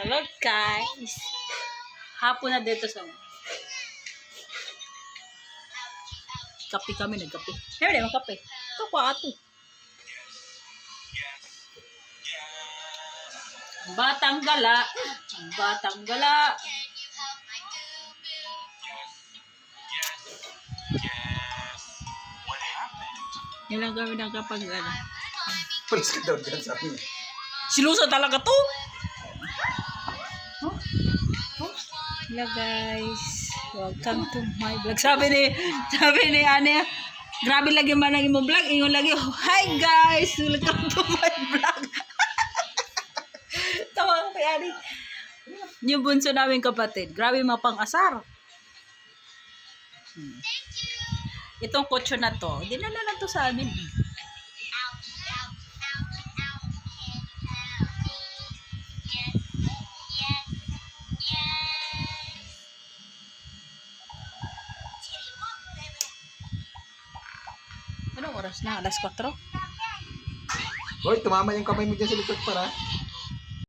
Hello guys. Hapon na dito sa Kape kami, nagkape. Meron din kape. Ito ko ato. Ang batang gala. Ang batang gala. Yan lang kami nakapag ano. Pulis ka daw dyan sabi niya. Siluso talaga to. Hello guys. Welcome to my vlog. Sabi ni, sabi ni Ane, grabe lagi man ang imong vlog. Ingon lagi, hi guys. Welcome to my vlog. Tawa ko kay Ane. Yung bunso namin kapatid. Grabe mapang asar. Hmm. Itong kotso na to, dinala na to sa amin. eh. Anong oras na? Alas 4? Hoy, tumama yung kamay mo dyan sa likod para.